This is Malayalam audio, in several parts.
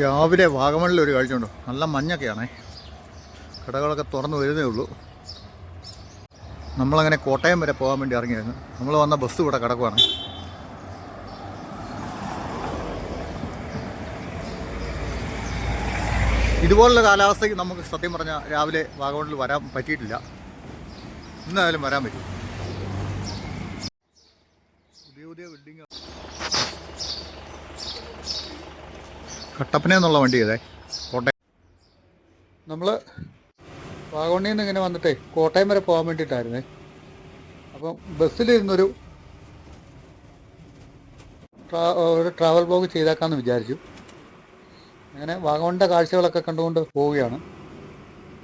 രാവിലെ വാഗമണിൽ ഒരു കാഴ്ച ഉണ്ടോ നല്ല മഞ്ഞൊക്കെയാണേ. കടകളൊക്കെ തുറന്നു വരുന്നേ ഉള്ളൂ. നമ്മളങ്ങനെ കോട്ടയം വരെ പോകാൻ വേണ്ടി ഇറങ്ങിയായിരുന്നു. നമ്മൾ വന്ന ബസ് ഇവിടെ കിടക്കുവാണ്. ഇതുപോലുള്ള കാലാവസ്ഥയ്ക്ക് നമുക്ക് സത്യം പറഞ്ഞാൽ രാവിലെ വാഗമണിൽ വരാൻ പറ്റിയിട്ടില്ല. ഇന്നായാലും വരാൻ പറ്റും. പുതിയ പുതിയ ബിൽഡിംഗ് കട്ടപ്പന എന്നുള്ള വണ്ടി ഇതേ. കോട്ടയം. നമ്മൾ വാഗോണിയിൽ നിന്ന് ഇങ്ങനെ വന്നിട്ടേ കോട്ടയം വരെ പോകാൻ വേണ്ടിയിട്ടായിരുന്നേ. അപ്പം ബസ്സിലിരുന്നൊരു ഒരു ട്രാവൽ ബ്ലോഗ് ചെയ്തേക്കാമെന്ന് വിചാരിച്ചു. അങ്ങനെ വാഗമണിന്റെ കാഴ്ചകളൊക്കെ കണ്ടുകൊണ്ട് പോവുകയാണ്.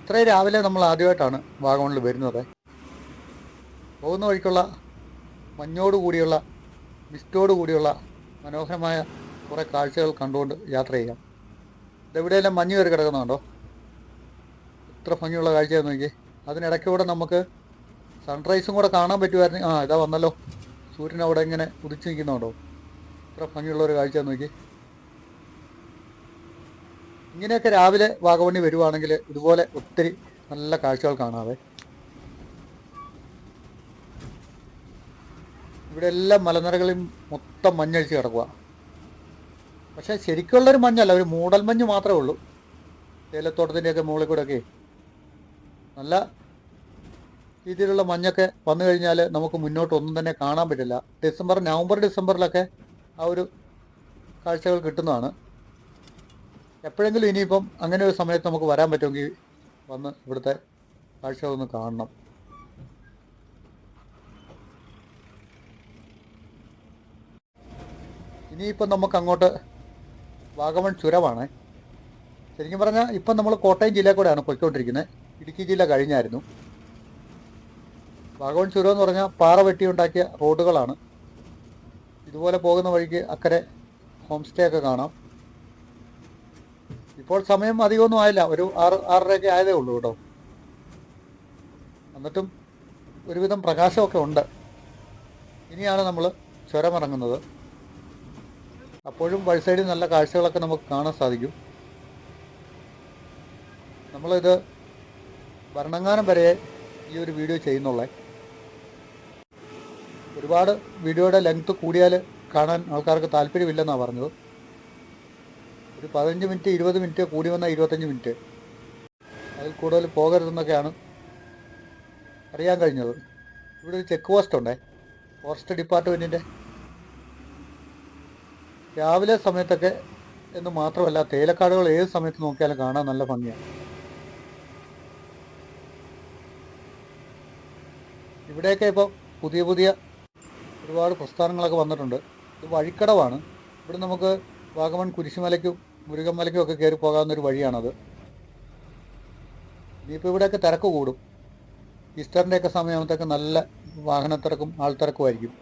ഇത്രയും രാവിലെ നമ്മൾ ആദ്യമായിട്ടാണ് വാഗമണിൽ വരുന്നത്. പോകുന്ന വഴിക്കുള്ള മഞ്ഞോട് കൂടിയുള്ള കൂടിയുള്ള മനോഹരമായ കുറേ കാഴ്ചകൾ കണ്ടുകൊണ്ട് യാത്ര ചെയ്യാം. ഇതെവിടെയെല്ലാം മഞ്ഞ് കയറി കിടക്കുന്നുണ്ടോ? ഇത്ര ഭംഗിയുള്ള കാഴ്ചയാന്ന് നോക്കി അതിനിടയ്ക്കൂടെ നമുക്ക് സൺറൈസും കൂടെ കാണാൻ പറ്റുമായിരുന്നു. ആ ഇതാ വന്നല്ലോ. സൂര്യൻ അവിടെ ഇങ്ങനെ ഉദിച്ചു നിൽക്കുന്നുണ്ടോ? ഇത്ര ഭംഗിയുള്ള ഒരു കാഴ്ച നോക്കി ഇങ്ങനെയൊക്കെ രാവിലെ വാഗവണ്ണി വരുവാണെങ്കിൽ ഇതുപോലെ ഒത്തിരി നല്ല കാഴ്ചകൾ കാണാതെ ഇവിടെ എല്ലാ മലനിരകളും മൊത്തം മഞ്ഞഴിച്ച് കിടക്കുക പക്ഷേ ശരിക്കുള്ളൊരു മഞ്ഞല്ല ഒരു മൂടൽ മഞ്ഞ് മാത്രമേ ഉള്ളൂ. തേയിലത്തോട്ടത്തിന്റെയൊക്കെ മുകളിൽ കൂടെ ഒക്കെ നല്ല രീതിയിലുള്ള മഞ്ഞൊക്കെ വന്നു കഴിഞ്ഞാൽ നമുക്ക് മുന്നോട്ട് ഒന്നും തന്നെ കാണാൻ പറ്റില്ല. ഡിസംബർ നവംബർ ഡിസംബറിലൊക്കെ ആ ഒരു കാഴ്ചകൾ കിട്ടുന്നതാണ്. എപ്പോഴെങ്കിലും ഇനിയിപ്പം അങ്ങനെ ഒരു സമയത്ത് നമുക്ക് വരാൻ പറ്റുമെങ്കിൽ വന്ന് ഇവിടുത്തെ കാഴ്ചകളൊന്ന് കാണണം. ഇനിയിപ്പം നമുക്ക് അങ്ങോട്ട് വാഗമൺ ചുരമാണ്. ശരിക്കും പറഞ്ഞാൽ ഇപ്പം നമ്മൾ കോട്ടയം ജില്ലയിൽ കൂടെയാണ് പോയിക്കൊണ്ടിരിക്കുന്നത്. ഇടുക്കി ജില്ല കഴിഞ്ഞായിരുന്നു. വാഗമൺ ചുരം എന്ന് പറഞ്ഞാൽ പാറ വെട്ടിയുണ്ടാക്കിയ റോഡുകളാണ്. ഇതുപോലെ പോകുന്ന വഴിക്ക് അക്കരെ ഹോം സ്റ്റേ ഒക്കെ കാണാം. ഇപ്പോൾ സമയം അധികമൊന്നും ആയില്ല. ഒരു ആറ് ആറരയൊക്കെ ആയതേ ഉള്ളൂ കേട്ടോ. എന്നിട്ടും ഒരുവിധം പ്രകാശമൊക്കെ ഉണ്ട്. ഇനിയാണ് നമ്മൾ ചുരമിറങ്ങുന്നത് അപ്പോഴും വഴി സൈഡിൽ നല്ല കാഴ്ചകളൊക്കെ നമുക്ക് കാണാൻ സാധിക്കും. നമ്മളിത് ഭരണങ്ങാനം വരെ ഈ ഒരു വീഡിയോ ചെയ്യുന്നുള്ളേ. ഒരുപാട് വീഡിയോയുടെ ലെങ്ത് കൂടിയാൽ കാണാൻ ആൾക്കാർക്ക് താല്പര്യമില്ലെന്നാണ് പറഞ്ഞത്. ഒരു പതിനഞ്ച് മിനിറ്റ് ഇരുപത് മിനിറ്റ് കൂടി വന്നാൽ ഇരുപത്തഞ്ച് മിനിറ്റ്. അതിൽ കൂടുതൽ പോകരുതെന്നൊക്കെയാണ് അറിയാൻ കഴിഞ്ഞത്. ഇവിടെ ഒരു ചെക്ക് പോസ്റ്റ് ഉണ്ടേ. ഫോറസ്റ്റ് ഡിപ്പാർട്ട്മെന്റിന്റെ രാവിലെ സമയത്തൊക്കെ എന്ന് മാത്രമല്ല തേയിലക്കാടുകൾ ഏത് സമയത്ത് നോക്കിയാലും കാണാൻ നല്ല ഭംഗിയാണ് ഇവിടെയൊക്കെ ഇപ്പോൾ പുതിയ പുതിയ ഒരുപാട് പ്രസ്ഥാനങ്ങളൊക്കെ വന്നിട്ടുണ്ട്. ഇത് വഴിക്കടവാണ്. ഇവിടെ നമുക്ക് വാഗമൺ കുരിശുമലയ്ക്കും മുരുകന്മലയ്ക്കും ഒക്കെ കയറി പോകാവുന്നൊരു വഴിയാണത്. ഇനിയിപ്പോൾ ഇവിടെയൊക്കെ തിരക്ക് കൂടും. ഈസ്റ്ററിന്റെയൊക്കെ സമയമാകുമ്പോഴത്തേക്ക് നല്ല വാഹനത്തിരക്കും ആൾത്തിരക്കുമായിരിക്കും.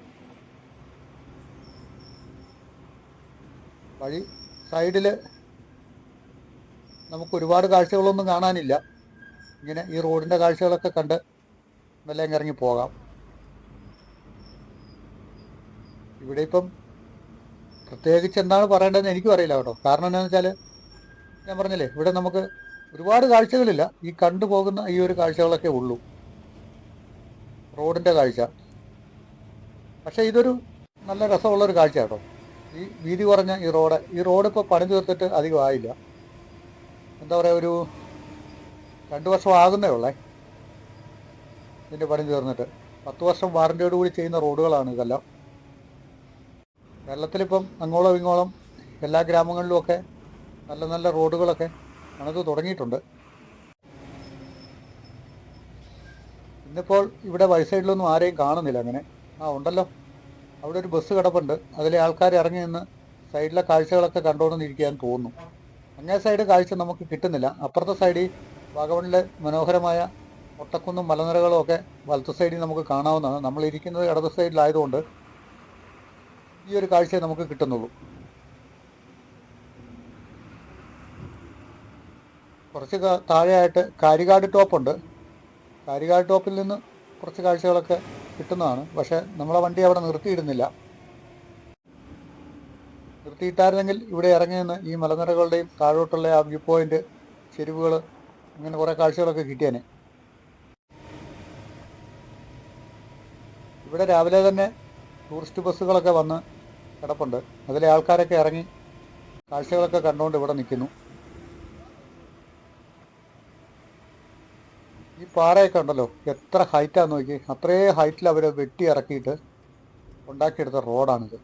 വഴി സൈഡിൽ നമുക്ക് ഒരുപാട് കാഴ്ചകളൊന്നും കാണാനില്ല. ഇങ്ങനെ ഈ റോഡിന്റെ കാഴ്ചകളൊക്കെ കണ്ട് മെല്ലെ ഇറങ്ങി പോകാം. ഇവിടെ ഇപ്പം പ്രത്യേകിച്ച് എന്താണ് പറയേണ്ടതെന്ന് എനിക്കും അറിയില്ല കേട്ടോ. കാരണം എന്താണെന്ന് വെച്ചാൽ ഞാൻ പറഞ്ഞില്ലേ ഇവിടെ നമുക്ക് ഒരുപാട് കാഴ്ചകളില്ല. ഈ കണ്ടു പോകുന്ന ഈ ഒരു കാഴ്ചകളൊക്കെ ഉള്ളൂ. റോഡിന്റെ കാഴ്ച. പക്ഷേ ഇതൊരു നല്ല രസമുള്ളൊരു കാഴ്ച കേട്ടോ. ഈ വീതി കുറഞ്ഞ ഈ റോഡ് ഈ റോഡ് ഇപ്പോൾ പണി തീർത്തിട്ട് അധികം ആയില്ല. എന്താ പറയുക ഒരു രണ്ട് വർഷം ആകുന്നേ ഉള്ളേ ഇതിന്റെ പണി തീർന്നിട്ട്. പത്ത് വർഷം വാറന്റിയോട് കൂടി ചെയ്യുന്ന റോഡുകളാണ് ഇതെല്ലാം. കേരളത്തിലിപ്പം അങ്ങോളം ഇങ്ങോളം എല്ലാ ഗ്രാമങ്ങളിലുമൊക്കെ നല്ല നല്ല റോഡുകളൊക്കെ പണിത് തുടങ്ങിയിട്ടുണ്ട്. ഇന്നിപ്പോൾ ഇവിടെ വഴി സൈഡിലൊന്നും ആരെയും കാണുന്നില്ല അങ്ങനെ. ആ ഉണ്ടല്ലോ. അവിടെ ഒരു ബസ് കിടപ്പുണ്ട്. അതിലെ ആൾക്കാർ ഇറങ്ങി നിന്ന് സൈഡിലെ കാഴ്ചകളൊക്കെ കണ്ടുകൊണ്ടിരിക്കാൻ തോന്നുന്നു. അങ്ങേ സൈഡ് കാഴ്ച നമുക്ക് കിട്ടുന്നില്ല. അപ്പുറത്തെ സൈഡിൽ വാഗവണിലെ മനോഹരമായ ഒട്ടക്കുന്നും മലനിരകളും ഒക്കെ വലത്ത് സൈഡിൽ നമുക്ക് കാണാവുന്നതാണ്. നമ്മൾ ഇരിക്കുന്നത് ഇടത് സൈഡിലായതുകൊണ്ട് ഈ ഒരു കാഴ്ചയെ നമുക്ക് കിട്ടുന്നുള്ളൂ. കുറച്ച് താഴെയായിട്ട് കാരികാട് ടോപ്പുണ്ട്. കാരികാട് ടോപ്പിൽ നിന്ന് കുറച്ച് കാഴ്ചകളൊക്കെ കിട്ടുന്നതാണ്. പക്ഷേ നമ്മളെ വണ്ടി അവിടെ നിർത്തിയിടുന്നില്ല നിർത്തി നിർത്തിയിട്ടായിരുന്നെങ്കിൽ ഇവിടെ ഇറങ്ങി നിന്ന് ഈ മലനിരകളുടെയും താഴോട്ടുള്ള ആ വ്യൂ പോയിന്റ് ചെരുവുകൾ അങ്ങനെ കുറേ കാഴ്ചകളൊക്കെ കിട്ടിയേനെ. ഇവിടെ രാവിലെ തന്നെ ടൂറിസ്റ്റ് ബസ്സുകളൊക്കെ വന്ന് കിടപ്പുണ്ട്. അതിലെ ആൾക്കാരൊക്കെ ഇറങ്ങി കാഴ്ചകളൊക്കെ കണ്ടുകൊണ്ട് ഇവിടെ നിൽക്കുന്നു. പാറയൊക്കെ ഉണ്ടല്ലോ. എത്ര ഹൈറ്റാന്ന് നോക്കി അത്രേ ഹൈറ്റിൽ അവർ വെട്ടി ഇറക്കിയിട്ട് ഉണ്ടാക്കിയെടുത്ത റോഡാണിത്.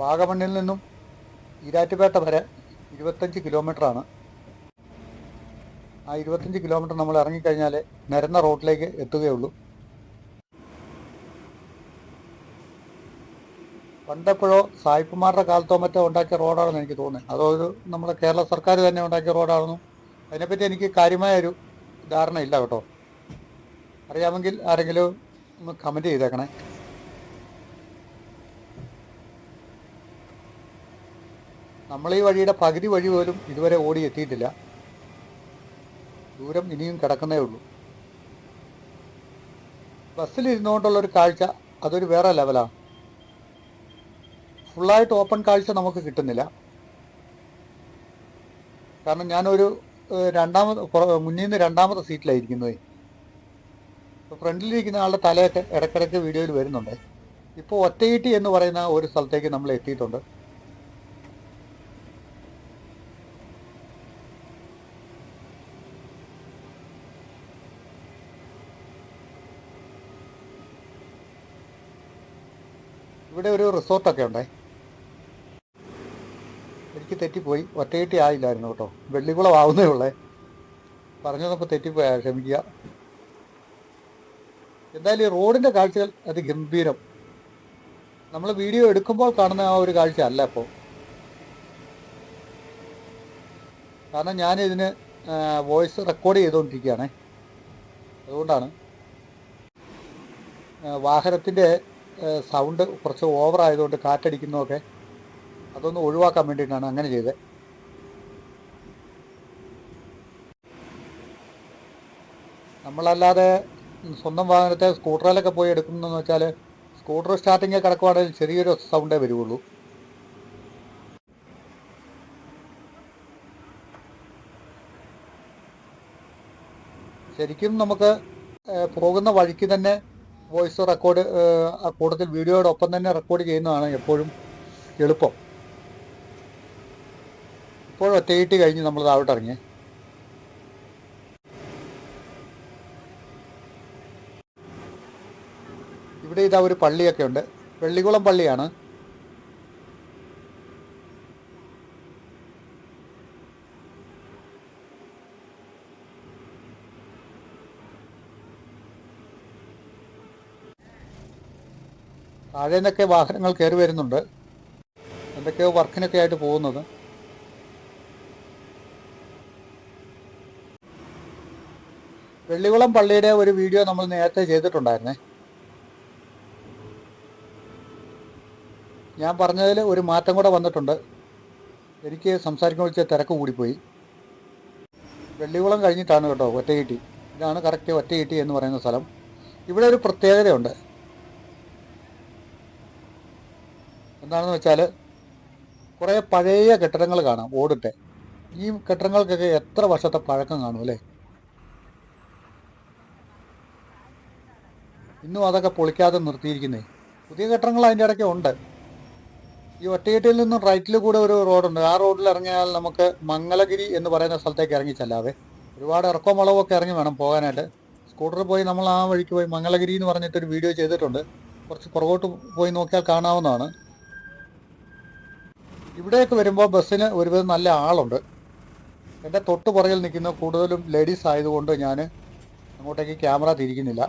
വാഗമണ്ണിൽ നിന്നും ഈരാറ്റുപേട്ട വരെ ഇരുപത്തഞ്ച് കിലോമീറ്ററാണ് ആ ഇരുപത്തഞ്ച് കിലോമീറ്റർ നമ്മൾ ഇറങ്ങിക്കഴിഞ്ഞാൽ നിരന്ന റോഡിലേക്ക് എത്തുകയുള്ളൂ. പണ്ടെപ്പോഴോ സായിപ്പുമാരുടെ കാലത്തോ മറ്റോ ഉണ്ടാക്കിയ റോഡാണെന്ന് എനിക്ക് തോന്നുന്നത് അതോ നമ്മുടെ കേരള സർക്കാർ തന്നെ ഉണ്ടാക്കിയ റോഡാണെന്നും? അതിനെപ്പറ്റി എനിക്ക് കാര്യമായ ഒരു ധാരണ ഇല്ല കേട്ടോ. അറിയാമെങ്കിൽ ആരെങ്കിലും ഒന്ന് കമന്റ് ചെയ്തേക്കണേ. നമ്മൾ ഈ വഴിയുടെ പകുതി വഴി പോലും ഇതുവരെ ഓടി എത്തിയിട്ടില്ല. ദൂരം ഇനിയും കിടക്കുന്നേ ഉള്ളൂ. ഒരു കാഴ്ച അതൊരു വേറെ ലെവലാണ് ഫുള്ളായിട്ട് ഓപ്പൺ കാഴ്ച നമുക്ക് കിട്ടുന്നില്ല. കാരണം ഞാനൊരു രണ്ടാമത് മുന്നിൽ നിന്ന് രണ്ടാമത്തെ സീറ്റിലായിരിക്കുന്നത്. ഫ്രണ്ടിലിരിക്കുന്ന ആളുടെ തലയൊക്കെ ഇടയ്ക്കിടയ്ക്ക് വീഡിയോയിൽ വരുന്നുണ്ട്. ഇപ്പോൾ ഒറ്റയിട്ടി എന്ന് പറയുന്ന ഒരു സ്ഥലത്തേക്ക് നമ്മൾ എത്തിയിട്ടുണ്ട്. ഇവിടെ ഒരു റിസോർട്ടൊക്കെ ഉണ്ടേ? എനിക്ക് തെറ്റിപ്പോയി. ഒറ്റയിട്ടി ആയില്ലായിരുന്നു കേട്ടോ. വെള്ളിക്കുളം ആവുന്നേ ഉള്ളേ. പറഞ്ഞു തെറ്റിപ്പോയാ. ക്ഷമിക്കുക. എന്തായാലും ഈ റോഡിന്റെ കാഴ്ചകൾ അത് ഗംഭീരം നമ്മൾ വീഡിയോ എടുക്കുമ്പോൾ കാണുന്ന ആ ഒരു കാഴ്ച അല്ല ഇപ്പോൾ കാരണം ഞാൻ ഇതിന് വോയിസ് റെക്കോർഡ് ചെയ്തുകൊണ്ടിരിക്കുകയാണേ അതുകൊണ്ടാണ്. വാഹനത്തിന്റെ സൗണ്ട് കുറച്ച് ഓവർ ആയതുകൊണ്ട് കാറ്റടിക്കുന്നതൊക്കെ അതൊന്ന് ഒഴിവാക്കാൻ വേണ്ടിയിട്ടാണ് അങ്ങനെ ചെയ്തത്. നമ്മളല്ലാതെ സ്വന്തം വാഹനത്തെ സ്കൂട്ടറിലൊക്കെ പോയി എടുക്കുന്നതെന്ന് വെച്ചാൽ സ്കൂട്ടർ സ്റ്റാർട്ടിങ്ങിൽ കിടക്കുവാണെങ്കിൽ ചെറിയൊരു സൗണ്ടേ വരുള്ളൂ ശരിക്കും നമുക്ക് പോകുന്ന വഴിക്ക് തന്നെ വോയിസ് റെക്കോർഡ് കൂട്ടത്തിൽ വീഡിയോയോടൊപ്പം തന്നെ റെക്കോർഡ് ചെയ്യുന്നതാണ് എപ്പോഴും എളുപ്പം. ഇപ്പോൾ ഒറ്റയിട്ട് കഴിഞ്ഞ് നമ്മൾ താഴോട്ട് ഇറങ്ങി ഇവിടെ ഇതാ ഒരു പള്ളിയൊക്കെ ഉണ്ട്. വെള്ളികുളം പള്ളിയാണ്. താഴെ നിന്നൊക്കെ വാഹനങ്ങൾ കയറി വരുന്നുണ്ട്. എന്തൊക്കെയോ വർക്കിനൊക്കെ ആയിട്ട് പോകുന്നത്. വെള്ളികുളം പള്ളിയുടെ ഒരു വീഡിയോ നമ്മൾ നേരത്തെ ചെയ്തിട്ടുണ്ടായിരുന്നേ. ഞാൻ പറഞ്ഞതിൽ ഒരു മാറ്റം കൂടെ വന്നിട്ടുണ്ട്. എനിക്ക് സംസാരിക്കാൻ വിളിച്ച തിരക്ക് കൂടിപ്പോയി. വെള്ളികുളം കഴിഞ്ഞിട്ടാണ് കേട്ടോ ഒറ്റയിട്ടി. ഇതാണ് കറക്റ്റ് ഒറ്റയിട്ടി എന്ന് പറയുന്ന സ്ഥലം. ഇവിടെ ഒരു പ്രത്യേകതയുണ്ട്. എന്താണെന്ന് വെച്ചാൽ കുറേ പഴയ കെട്ടിടങ്ങൾ കാണാം ഓടിട്ടെ. ഈ കെട്ടിടങ്ങൾക്കൊക്കെ എത്ര വർഷത്തെ പഴക്കം കാണും അല്ലേ? ഇന്നും അതൊക്കെ പൊളിക്കാതെ നിർത്തിയിരിക്കുന്നേ. പുതിയ കെട്ടിടങ്ങൾ അതിന്റെ ഇടയ്ക്ക് ഉണ്ട്. ഈ ഒറ്റയെട്ടിയിൽ നിന്നും റൈറ്റിൽ കൂടെ ഒരു റോഡുണ്ട്. ആ റോഡിൽ ഇറങ്ങിയാൽ നമുക്ക് മംഗലഗിരി എന്ന് പറയുന്ന സ്ഥലത്തേക്ക് ഇറങ്ങി ഒരുപാട് ഇറക്കവും വളവൊക്കെ ഇറങ്ങി വേണം പോകാനായിട്ട്. സ്കൂട്ടറിൽ പോയി നമ്മൾ ആ വഴിക്ക് പോയി മംഗലഗിരി എന്ന് പറഞ്ഞിട്ടൊരു വീഡിയോ ചെയ്തിട്ടുണ്ട്. കുറച്ച് പുറകോട്ട് പോയി നോക്കിയാൽ കാണാവുന്നതാണ്. ഇവിടേക്ക് വരുമ്പോൾ ബസ്സിന് ഒരുവിധം നല്ല ആളുണ്ട്. എന്റെ തൊട്ട് പുറകിൽ നിൽക്കുന്ന കൂടുതലും ലേഡീസ് ആയതുകൊണ്ട് ഞാൻ അങ്ങോട്ടേക്ക് ക്യാമറ തിരിക്കുന്നില്ല.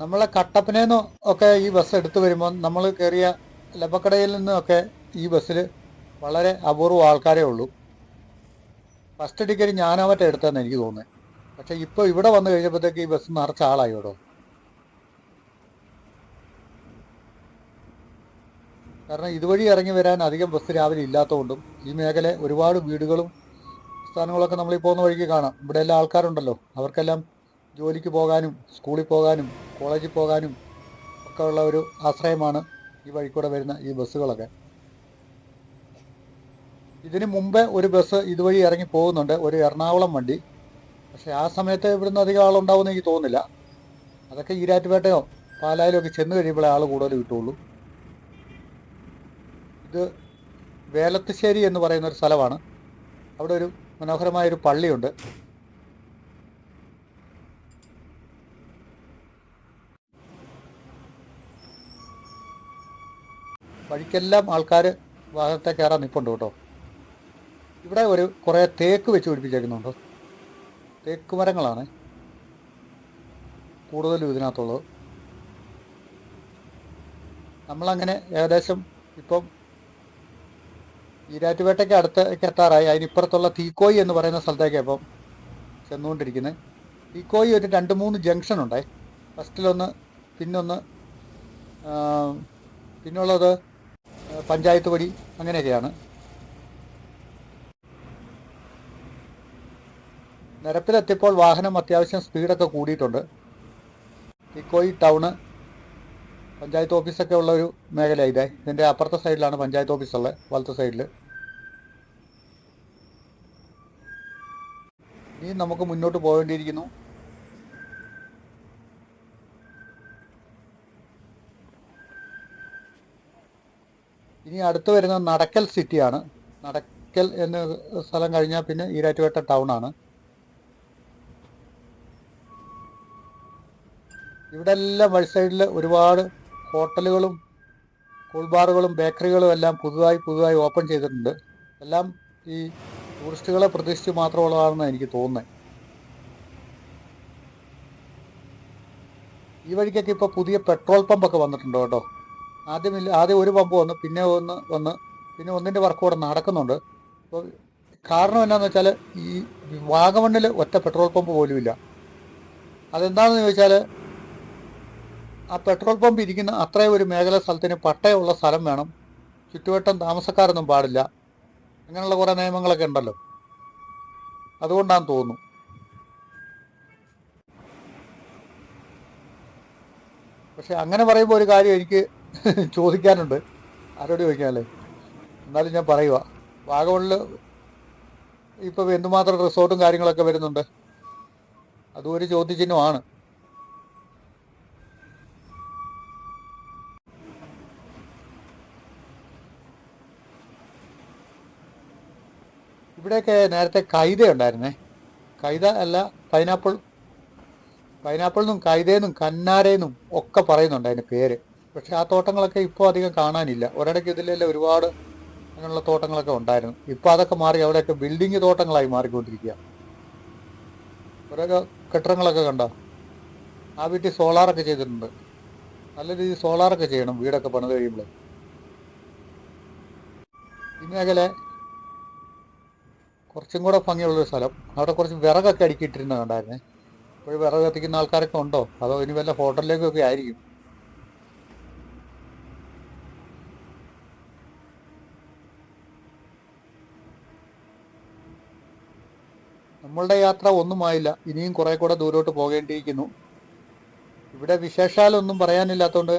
നമ്മളെ കട്ടപ്പനയിൽ ഒക്കെ ഈ ബസ് എടുത്തു വരുമ്പോൾ നമ്മൾ കയറിയ ലബക്കടയിൽ നിന്നൊക്കെ ഈ ബസ്സിൽ വളരെ അപൂർവ ആൾക്കാരേ ഉള്ളൂ. ഫസ്റ്റ് ടിക്കറ്റ് ഞാനാ മറ്റേ എടുത്തതെന്ന് എനിക്ക് തോന്നുന്നത് പക്ഷെ ഇപ്പോൾ ഇവിടെ വന്നു കഴിഞ്ഞപ്പോഴത്തേക്ക് ഈ ബസ് നിറച്ച ആളായി ഇവിടെ കാരണം ഇതുവഴി ഇറങ്ങി വരാൻ അധികം ബസ് രാവിലെ ഇല്ലാത്തതുകൊണ്ടും ഈ മേഖല ഒരുപാട് വീടുകളും സ്ഥാനങ്ങളൊക്കെ നമ്മൾ ഈ പോകുന്ന വഴിക്ക് കാണാം. ഇവിടെ എല്ലാ ആൾക്കാരുണ്ടല്ലോ. അവർക്കെല്ലാം ജോലിക്ക് പോകാനും സ്കൂളിൽ പോകാനും കോളേജിൽ പോകാനും ഒക്കെ ഉള്ള ഒരു ആശ്രയമാണ് ഈ വഴിക്കൂടെ വരുന്ന ഈ ബസ്സുകളൊക്കെ. ഇതിനു മുമ്പേ ഒരു ബസ് ഇതുവഴി ഇറങ്ങി പോകുന്നുണ്ട്. ഒരു എറണാകുളം വണ്ടി. പക്ഷേ ആ സമയത്ത് ഇവിടുന്ന് അധികം ആളുണ്ടാവുമെന്ന് എനിക്ക് തോന്നുന്നില്ല. അതൊക്കെ ഈരാറ്റുപേട്ടയോ പാലായിലോ ഒക്കെ ചെന്ന് കഴിയുമ്പോഴേ ആൾ കൂടുതൽ കിട്ടുള്ളൂ ഇത് വേലത്തുശ്ശേരി എന്ന് പറയുന്ന ഒരു സ്ഥലമാണ്. അവിടെ ഒരു മനോഹരമായ ഒരു പള്ളിയുണ്ട്. വഴിക്കെല്ലാം ആൾക്കാർ വാഹനത്തെ കയറാൻ നിൽപ്പുണ്ട് കേട്ടോ. ഇവിടെ ഒരു കുറേ തേക്ക് വെച്ച് പിടിപ്പിച്ചേക്കുന്നുണ്ട്. തേക്ക് മരങ്ങളാണ്. കൂടുതലും ഇതിനകത്തുള്ളത്. നമ്മളങ്ങനെ ഏകദേശം ഇപ്പം ഈരാറ്റുപേട്ടയ്ക്ക് അടുത്തേക്ക് എത്താറായി. അതിനിപ്പുറത്തുള്ള തീക്കോയി എന്ന് പറയുന്ന സ്ഥലത്തേക്ക് ഇപ്പം ചെന്നുകൊണ്ടിരിക്കുന്നത് തീക്കോയി ഒരു രണ്ട് മൂന്ന് ജംഗ്ഷൻ ഉണ്ടായി ഫസ്റ്റിലൊന്ന് പിന്നൊന്ന് പിന്നുള്ളത് പഞ്ചായത്ത് വഴി അങ്ങനെയൊക്കെയാണ്. നിരപ്പിലെത്തിയപ്പോൾ വാഹനം അത്യാവശ്യം സ്പീഡൊക്കെ കൂടിയിട്ടുണ്ട്. തിക്കോയി ടൗണ് പഞ്ചായത്ത് ഓഫീസൊക്കെ ഉള്ള ഒരു മേഖല ഇതേ. ഇതിന്റെ അപ്പുറത്തെ സൈഡിലാണ് പഞ്ചായത്ത് ഓഫീസ് ഉള്ളത് വലത്തെ സൈഡിൽ ഇനി നമുക്ക് മുന്നോട്ട് പോകേണ്ടിയിരിക്കുന്നു ഇനി അടുത്ത് വരുന്നത് നടക്കൽ സിറ്റിയാണ്. നടക്കൽ എന്ന സ്ഥലം കഴിഞ്ഞാൽ പിന്നെ ഈരാറ്റുപേട്ട ടൗൺ ആണ് ഇവിടെ എല്ലാം വഴി സൈഡിൽ ഒരുപാട് ഹോട്ടലുകളും കൂൾബാറുകളും ബേക്കറികളും എല്ലാം പുതുതായി പുതുതായി ഓപ്പൺ ചെയ്തിട്ടുണ്ട്. എല്ലാം ഈ ടൂറിസ്റ്റുകളെ പ്രതീക്ഷിച്ച് മാത്രമുള്ളതാണെന്ന് എനിക്ക് തോന്നുന്നത്. ഈ വഴിക്കൊക്കെ ഇപ്പോൾ പുതിയ പെട്രോൾ പമ്പൊക്കെ വന്നിട്ടുണ്ട് കേട്ടോ. ആദ്യമില്ല ആദ്യം ഒരു പമ്പ് വന്നു പിന്നെ ഒന്ന് വന്ന് പിന്നെ ഒന്നിന്റെ വർക്ക് കൂടെ നടക്കുന്നുണ്ട്. അപ്പോൾ കാരണം എന്താണെന്ന് വെച്ചാൽ ഈ വാഗമണ്ണിൽ ഒറ്റ പെട്രോൾ പമ്പ് പോലും ഇല്ല. അതെന്താണെന്ന് ചോദിച്ചാൽ ആ പെട്രോൾ പമ്പ് ഇരിക്കുന്ന അത്രയും ഒരു മേഖല സ്ഥലത്തിന് പട്ടയമുള്ള സ്ഥലം വേണം. ചുറ്റുവട്ടം താമസക്കാരൊന്നും പാടില്ല. അങ്ങനെയുള്ള കുറേ നിയമങ്ങളൊക്കെ ഉണ്ടല്ലോ. അതുകൊണ്ടാന്ന് തോന്നുന്നു. പക്ഷെ അങ്ങനെ പറയുമ്പോൾ ഒരു കാര്യം എനിക്ക് ചോദിക്കാനുണ്ട്. ആരോട് ചോദിക്കാനല്ലേ? എന്നാലും ഞാൻ പറയുക വാഗമണിൽ ഇപ്പോൾ എന്തുമാത്രം റിസോർട്ടും കാര്യങ്ങളൊക്കെ വരുന്നുണ്ട്? അതും ഒരു ചോദ്യചിഹ്നമാണ്. ഇവിടെയൊക്കെ നേരത്തെ കൈത ഉണ്ടായിരുന്നേ. കൈത അല്ല പൈനാപ്പിൾ. പൈനാപ്പിൾ എന്നും കൈതയെന്നും കന്നാരയെന്നും ഒക്കെ പറയുന്നുണ്ട് അതിന്റെ പേര്. പക്ഷെ ആ തോട്ടങ്ങളൊക്കെ ഇപ്പോൾ അധികം കാണാനില്ല. ഒരിടയ്ക്ക് ഇതിലെല്ലാം ഒരുപാട് അങ്ങനെയുള്ള തോട്ടങ്ങളൊക്കെ ഉണ്ടായിരുന്നു. ഇപ്പോൾ അതൊക്കെ മാറി അവിടെയൊക്കെ ബിൽഡിംഗ് തോട്ടങ്ങളായി മാറിക്കൊണ്ടിരിക്കുക. ഓരോ കെട്ടിടങ്ങളൊക്കെ കണ്ടോ? ആ വീട്ടിൽ സോളാറൊക്കെ ചെയ്തിട്ടുണ്ട്. നല്ല രീതിയിൽ സോളാറൊക്കെ ചെയ്യണം വീടൊക്കെ പണിത് കഴിയുമ്പോൾ. ഈ മേഖല കുറച്ചും കൂടെ ഭംഗിയുള്ളൊരു സ്ഥലം. അവിടെ കുറച്ച് വിറകൊക്കെ അടുക്കിയിട്ടിരുന്ന കണ്ടായിരുന്നേ. ഇപ്പോൾ വിറക് കത്തിക്കുന്ന ആൾക്കാരൊക്കെ ഉണ്ടോ? അതോ ഇനി വല്ല ഹോട്ടലിലേക്കൊക്കെ ആയിരിക്കും? നമ്മളുടെ യാത്ര ഒന്നുമായില്ല. ഇനിയും കുറെ കൂടെ ദൂരോട്ട് പോകേണ്ടിയിരിക്കുന്നു. ഇവിടെ വിശേഷാലൊന്നും പറയാനില്ലാത്തതുകൊണ്ട്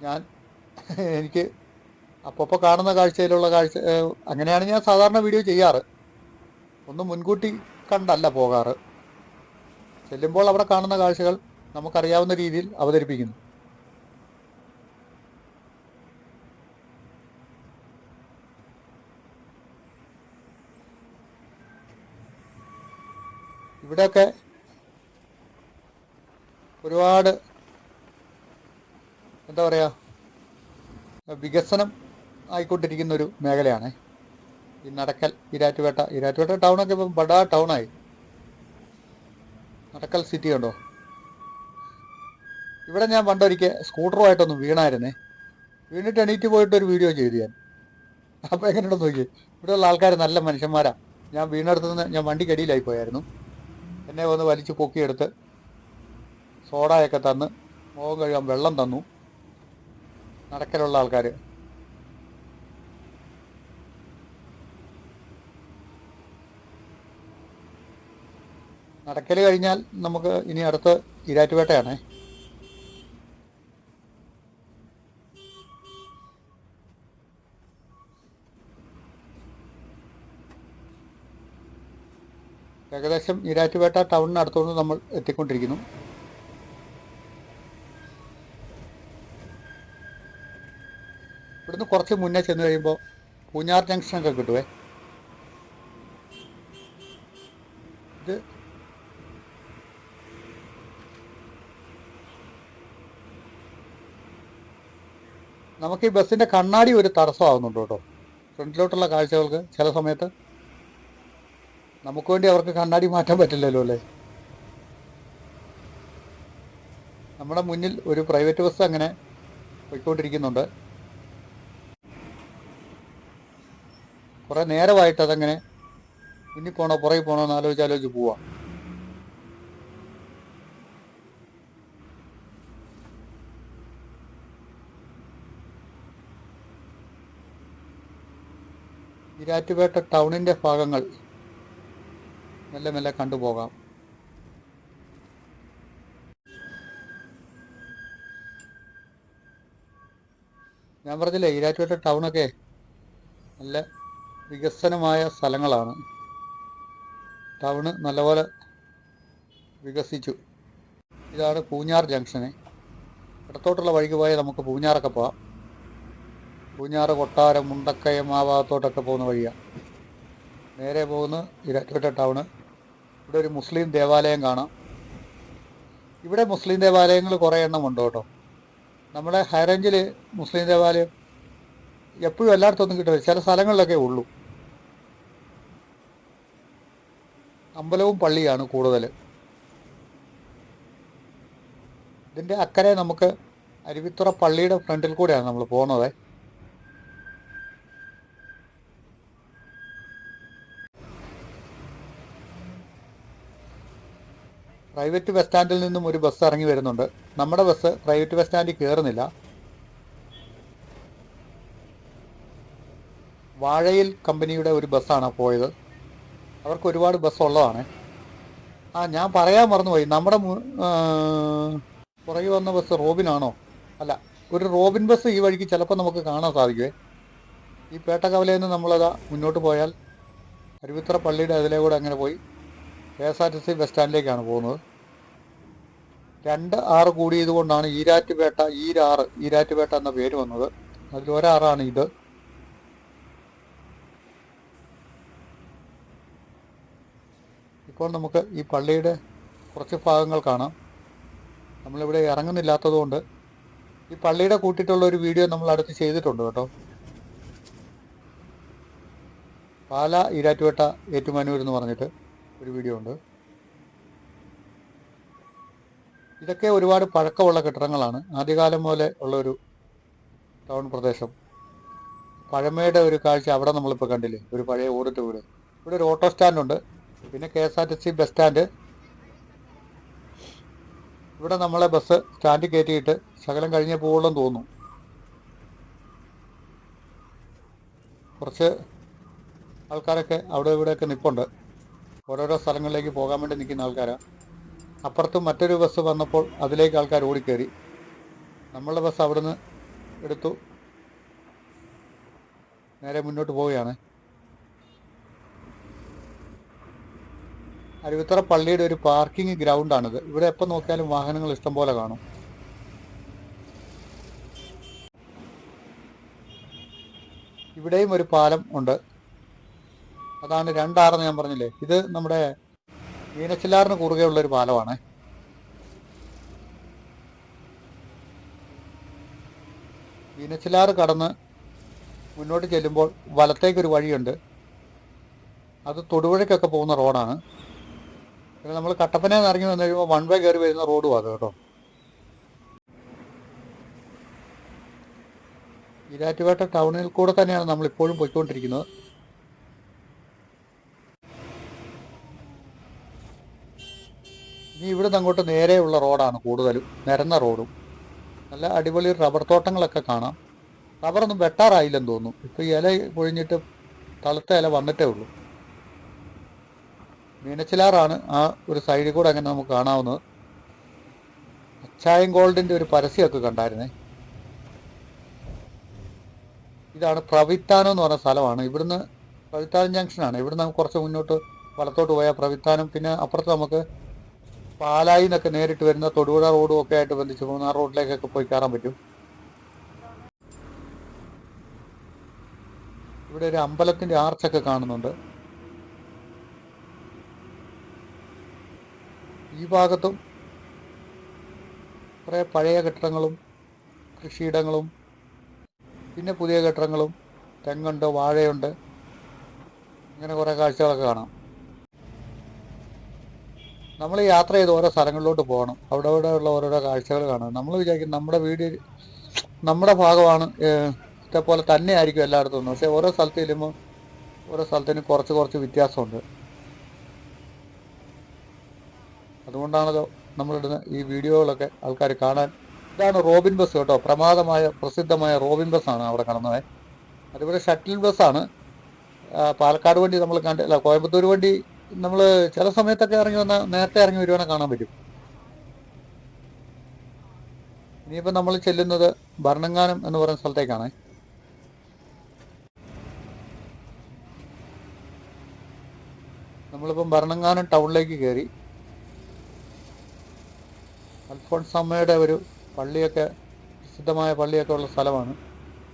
ഞാൻ എനിക്ക് അപ്പോൾ കാണുന്ന കാഴ്ചയിലുള്ള കാഴ്ച അങ്ങനെയാണ് ഞാൻ സാധാരണ വീഡിയോ ചെയ്യാറ്. ഒന്നും മുൻകൂട്ടി കണ്ടല്ല പോകാറ്. ചെല്ലുമ്പോൾ അവിടെ കാണുന്ന കാഴ്ചകൾ നമുക്കറിയാവുന്ന രീതിയിൽ അവതരിപ്പിക്കുന്നു. ഇവിടെയൊക്കെ ഒരുപാട് എന്താ പറയുക വികസനം ആയിക്കൊണ്ടിരിക്കുന്ന ഒരു മേഖലയാണ്. ഈ നടക്കൽ ഈരാറ്റുപേട്ട ഈരാറ്റുപേട്ട ടൗണൊക്കെ ഇപ്പം ബഡാ ടൗണായി നടക്കൽ സിറ്റി ഉണ്ടോ ഇവിടെ ഞാൻ പണ്ടൊരിക്കൽ സ്കൂട്ടറുമായിട്ടൊന്ന് വീണായിരുന്നേ. വീണിട്ട് എണീറ്റ് പോയിട്ട് ഒരു വീഡിയോ ചെയ്തു ഞാൻ. അപ്പോൾ എങ്ങനെയുണ്ടെന്ന് നോക്കി ഇവിടെയുള്ള ആൾക്കാർ നല്ല മനുഷ്യന്മാരാണ് ഞാൻ വീണെടുത്തുനിന്ന് ഞാൻ വണ്ടിക്കടിയിലായി പോയായിരുന്നു. എന്നെ ഒന്ന് വലിച്ചു പൊക്കിയെടുത്ത് സോഡയൊക്കെ തന്ന് മുഖം കഴിയാൻ വെള്ളം തന്നു. നടക്കലുള്ള ആൾക്കാർ നടക്കൽ കഴിഞ്ഞാൽ നമുക്ക് ഇനി അടുത്ത് ഇരാറ്റുപേട്ടയാണേ ഏകദേശം ഇരാറ്റുപേട്ട ടൗണിനടുത്തോട് നമ്മൾ എത്തിക്കൊണ്ടിരിക്കുന്നു. ഇവിടുന്ന് കുറച്ച് മുന്നേ ചെന്ന് കഴിയുമ്പോൾ പൂഞ്ഞാർ ജംഗ്ഷനൊക്കെ കിട്ടുവേ. ഇത് നമുക്ക് ഈ ബസ്സിന്റെ കണ്ണാടി ഒരു തടസ്സമാകുന്നുണ്ട് കേട്ടോ. ഫ്രണ്ടിലോട്ടുള്ള കാഴ്ചകൾക്ക് ചില സമയത്ത് നമുക്ക് വേണ്ടി അവർക്ക് കണ്ണാടി മാറ്റാൻ പറ്റില്ലല്ലോ അല്ലേ? നമ്മുടെ മുന്നിൽ ഒരു പ്രൈവറ്റ് ബസ് അങ്ങനെ പോയിക്കൊണ്ടിരിക്കുന്നുണ്ട്. കുറേ നേരമായിട്ട് അതങ്ങനെ മുന്നിൽ പോണോ പുറകിൽ പോണോ എന്ന് ആലോചിച്ച് ആലോചിച്ച് പോവാം. ഇരാറ്റുപേട്ട ടൗണിന്റെ ഭാഗങ്ങൾ മെല്ലെ മെല്ലെ കണ്ടുപോകാം ഞാൻ പറഞ്ഞില്ലേ ഈരാറ്റുപേട്ട ടൗണൊക്കെ നല്ല വികസനമായ സ്ഥലങ്ങളാണ്. ടൗണ് നല്ലപോലെ വികസിച്ചു. ഇതാണ് പൂഞ്ഞാർ ജംഗ്ഷന് ഇടത്തോട്ടുള്ള വഴിക്ക് പോയാൽ നമുക്ക് പൂഞ്ഞാറൊക്കെ പോവാം. പൂഞ്ഞാറ് കൊട്ടാരം മുണ്ടക്കയം ആ ഭാഗത്തോട്ടൊക്കെ പോകുന്ന വഴിയാണ് നേരെ പോകുന്ന ഇരട്ടുപേട്ട ടൗണ് ഇവിടെ ഒരു മുസ്ലിം ദേവാലയം കാണാം. ഇവിടെ മുസ്ലിം ദേവാലയങ്ങൾ കുറേ എണ്ണം ഉണ്ട് കേട്ടോ. നമ്മുടെ ഹൈറേഞ്ചിൽ മുസ്ലിം ദേവാലയം എപ്പോഴും എല്ലായിടത്തൊന്നും കിട്ടില്ല ചില സ്ഥലങ്ങളിലൊക്കെ ഉള്ളൂ. അമ്പലവും പള്ളിയാണ് കൂടുതൽ. ഇതിന്റെ അക്കരെ നമുക്ക് അരുവിത്തുറ പള്ളിയുടെ ഫ്രണ്ടിൽ കൂടെയാണ് നമ്മൾ പോകുന്നത് പ്രൈവറ്റ് ബസ് സ്റ്റാൻഡിൽ നിന്നും ഒരു ബസ് ഇറങ്ങി വരുന്നുണ്ട്. നമ്മുടെ ബസ് പ്രൈവറ്റ് ബസ് സ്റ്റാൻഡിൽ കയറുന്നില്ല വാഴയിൽ കമ്പനിയുടെ ഒരു ബസ്സാണ് പോയത്. അവർക്ക് ഒരുപാട് ബസ് ഉള്ളതാണ്. ആ ഞാൻ പറയാൻ മറന്നുപോയി. നമ്മുടെ പുറകെ വന്ന ബസ് റോബിനാണോ? അല്ല ഒരു റോബിൻ ബസ് ഈ വഴിക്ക് ചിലപ്പോൾ നമുക്ക് കാണാൻ സാധിക്കുമേ ഈ പേട്ടക്കവലയിൽ നിന്ന് നമ്മളതാ മുന്നോട്ട് പോയാൽ അരുവിത്ര പള്ളിയുടെ അതിലേ കൂടെ അങ്ങനെ പോയി K S R T C bus സ്റ്റാൻഡിലേക്കാണ് പോകുന്നത്. രണ്ട് ആറ് കൂടിയത് കൊണ്ടാണ് ഈരാറ്റുപേട്ട ഈരാറ് ഈരാറ്റുപേട്ട എന്ന പേര് വന്നത്. അതിൽ ഒരാറാണ് ഇത്. ഇപ്പോൾ നമുക്ക് ഈ പള്ളിയുടെ കുറച്ച് ഭാഗങ്ങൾ കാണാം. നമ്മളിവിടെ ഇറങ്ങുന്നില്ലാത്തതുകൊണ്ട് ഈ പള്ളിയുടെ കൂട്ടിയിട്ടുള്ള ഒരു വീഡിയോ നമ്മൾ അടുത്ത് ചെയ്തിട്ടുണ്ട് കേട്ടോ. പാല ഈരാറ്റുപേട്ട ഏറ്റുമാനൂർ എന്ന് പറഞ്ഞിട്ട് ഒരു വീഡിയോ ഉണ്ട്. ഇതൊക്കെ ഒരുപാട് പഴക്കമുള്ള കെട്ടിടങ്ങളാണ്. ആദ്യകാലം പോലെ ഉള്ള ഒരു ടൗൺ പ്രദേശം. പഴമയുടെ ഒരു കാഴ്ച അവിടെ നമ്മളിപ്പോൾ കണ്ടില്ലേ? ഒരു പഴയ ഓടിട്ട് വീട്. ഇവിടെ ഒരു ഓട്ടോ സ്റ്റാൻഡുണ്ട് പിന്നെ K S R T C bus stand. ഇവിടെ നമ്മളെ ബസ് സ്റ്റാൻഡിൽ കയറ്റിയിട്ട് ശകലം കഴിഞ്ഞേ പോകുള്ളെന്ന് തോന്നുന്നു. കുറച്ച് ആൾക്കാരൊക്കെ അവിടെ ഇവിടെയൊക്കെ നിൽപ്പുണ്ട് ഓരോരോ സ്ഥലങ്ങളിലേക്ക് പോകാൻ വേണ്ടി നിൽക്കുന്ന ആൾക്കാരാണ് അപ്പുറത്തും മറ്റൊരു ബസ് വന്നപ്പോൾ അതിലേക്ക് ആൾക്കാർ ഓടിക്കയറി നമ്മളുടെ ബസ് അവിടുന്ന് എടുത്തു. നേരെ മുന്നോട്ട് പോവുകയാണ്. അരുവിത്തറ പള്ളിയുടെ ഒരു പാർക്കിംഗ് ഗ്രൗണ്ടാണിത് ഇവിടെ എപ്പോൾ നോക്കിയാലും വാഹനങ്ങൾ ഇഷ്ടം പോലെ കാണും. ഇവിടെയും ഒരു പാലം ഉണ്ട്. അതാണ് രണ്ടാറെന്ന് ഞാൻ പറഞ്ഞില്ലേ? ഇത് നമ്മുടെ മീനച്ചിലാറിന് കുറുകെയുള്ള ഒരു പാലമാണ്. മീനച്ചിലാറ് കടന്ന് മുന്നോട്ട് ചെല്ലുമ്പോൾ വലത്തേക്കൊരു വഴിയുണ്ട്. അത് തൊടുപുഴയ്ക്കൊക്കെ പോകുന്ന റോഡാണ്. പിന്നെ നമ്മൾ കട്ടപ്പനയിൽ ഇറങ്ങി വന്നു കഴിയുമ്പോൾ വൺ വേ കയറി വരുന്ന റോഡും അത് കേട്ടോ ഈരാറ്റുപേട്ട ടൗണിൽ കൂടെ തന്നെയാണ് നമ്മൾ ഇപ്പോഴും പോയിക്കൊണ്ടിരിക്കുന്നത്. ഇനി ഇവിടുന്ന് അങ്ങോട്ട് നേരെയുള്ള റോഡാണ് കൂടുതലും നിരന്ന റോഡും. നല്ല അടിപൊളി റബ്ബർ തോട്ടങ്ങളൊക്കെ കാണാം. റബ്ബറൊന്നും വെട്ടാറായില്ലെന്ന് തോന്നുന്നു. ഇപ്പോൾ ഇല പൊഴിഞ്ഞിട്ട് തളുത്ത ഇല വന്നിട്ടേ ഉള്ളൂ. മീനച്ചിലാറാണ് ആ ഒരു സൈഡിൽ കൂടെ അങ്ങനെ നമുക്ക് കാണാവുന്നത്. അച്ചായം ഗോൾഡിന്റെ ഒരു പരസ്യമൊക്കെ കണ്ടായിരുന്നേ. ഇതാണ് പ്രവിത്താനം എന്ന് പറഞ്ഞ സ്ഥലമാണ്. ഇവിടുന്ന് പ്രവിത്താനം ജംഗ്ഷനാണ്. ഇവിടുന്ന് നമുക്ക് കുറച്ച് മുന്നോട്ട് വലത്തോട്ട് പോയാൽ പ്രവിത്താനം പിന്നെ അപ്പുറത്ത് നമുക്ക് പാലായി നിന്നൊക്കെ നേരിട്ട് വരുന്ന തൊടുപുഴ റോഡും ഒക്കെ ആയിട്ട് ബന്ധിച്ച് മൂന്നാർ റോഡിലേക്കൊക്കെ പോയി കയറാൻ പറ്റും. ഇവിടെ ഒരു അമ്പലത്തിന്റെ ആർച്ചൊക്കെ കാണുന്നുണ്ട്. ഈ ഭാഗത്തും കുറേ പഴയ കെട്ടിടങ്ങളും കൃഷിയിടങ്ങളും പിന്നെ പുതിയ കെട്ടിടങ്ങളും തെങ്ങുണ്ട് വാഴയുണ്ട്. ഇങ്ങനെ കുറേ കാഴ്ചകളൊക്കെ കാണാം. നമ്മൾ യാത്ര ചെയ്ത് ഓരോ സ്ഥലങ്ങളിലോട്ട് പോകണം. അവിടെ അവിടെ ഉള്ള ഓരോരോ കാഴ്ചകൾ കാണണം. നമ്മൾ വിചാരിക്കും നമ്മുടെ വീട് നമ്മുടെ ഭാഗമാണ് ഇതേപോലെ തന്നെ ആയിരിക്കും എല്ലായിടത്തും ഒന്നും പക്ഷേ ഓരോ സ്ഥലത്ത് ചെല്ലുമ്പോൾ ഓരോ സ്ഥലത്തിന് കുറച്ച് കുറച്ച് വ്യത്യാസമുണ്ട്. അതുകൊണ്ടാണല്ലോ നമ്മളിടുന്ന ഈ വീഡിയോകളൊക്കെ ആൾക്കാർ കാണാൻ. ഇതാണ് റോബിൻ ബസ് കേട്ടോ. പ്രമാദമായ പ്രസിദ്ധമായ റോബിൻ ബസ്സാണ് അവിടെ കാണുന്നത്. അതുപോലെ ഷട്ടിൽ ബസ്സാണ്. പാലക്കാട് വണ്ടി നമ്മൾ കണ്ട അല്ല കോയമ്പത്തൂർ വണ്ടി നമ്മൾ ചില സമയത്തൊക്കെ ഇറങ്ങി വന്നാൽ നേരത്തെ ഇറങ്ങി വരുവാണെങ്കിൽ കാണാൻ പറ്റും. ഇനിയിപ്പോൾ നമ്മൾ ചെല്ലുന്നത് ഭരണങ്ങാനം എന്ന് പറയുന്ന സ്ഥലത്തേക്കാണ്. നമ്മളിപ്പം ഭരണങ്ങാനം ടൗണിലേക്ക് കയറി അൽഫോൺസമ്മയുടെ ഒരു പള്ളിയൊക്കെ പ്രസിദ്ധമായ പള്ളിയൊക്കെ ഉള്ള സ്ഥലമാണ്.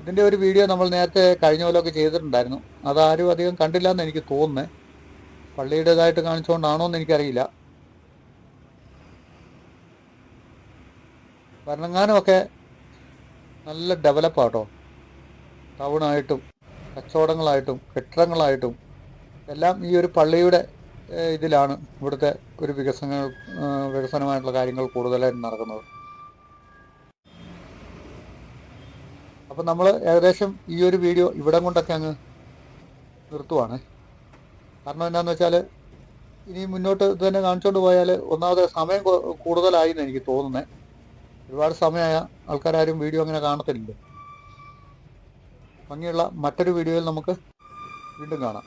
ഇതിന്റെ ഒരു വീഡിയോ നമ്മൾ നേരത്തെ കഴിഞ്ഞ പോലൊക്കെ ചെയ്തിട്ടുണ്ടായിരുന്നു. അതാരും അധികം കണ്ടില്ല എന്ന് എനിക്ക് തോന്നുന്നത് പള്ളിയുടേതായിട്ട് കാണിച്ചുകൊണ്ടാണോ എന്ന് എനിക്കറിയില്ല. ഭരണങ്ങാനമൊക്കെ നല്ല ഡെവലപ്പാട്ടോ. ടൗണായിട്ടും കച്ചവടങ്ങളായിട്ടും കെട്ടിടങ്ങളായിട്ടും എല്ലാം ഈ ഒരു പള്ളിയുടെ ഇതിലാണ് ഇവിടുത്തെ ഒരു വികസന വികസനമായിട്ടുള്ള കാര്യങ്ങൾ കൂടുതലായിട്ട് നടക്കുന്നത്. അപ്പം നമ്മൾ ഏകദേശം ഈ ഒരു വീഡിയോ ഇവിടം കൊണ്ടൊക്കെ അങ്ങ് നിർത്തുവാണ്. കാരണം എന്താണെന്ന് വെച്ചാൽ ഇനി മുന്നോട്ട് ഇത് തന്നെ കാണിച്ചുകൊണ്ട് പോയാൽ ഒന്നാമത് സമയം കൂടുതലായി എന്ന് എനിക്ക് തോന്നുന്നത് ഒരുപാട് സമയമായ ആൾക്കാരും വീഡിയോ അങ്ങനെ കാണത്തില്ല. ഭംഗിയുള്ള മറ്റൊരു വീഡിയോയിൽ നമുക്ക് വീണ്ടും കാണാം.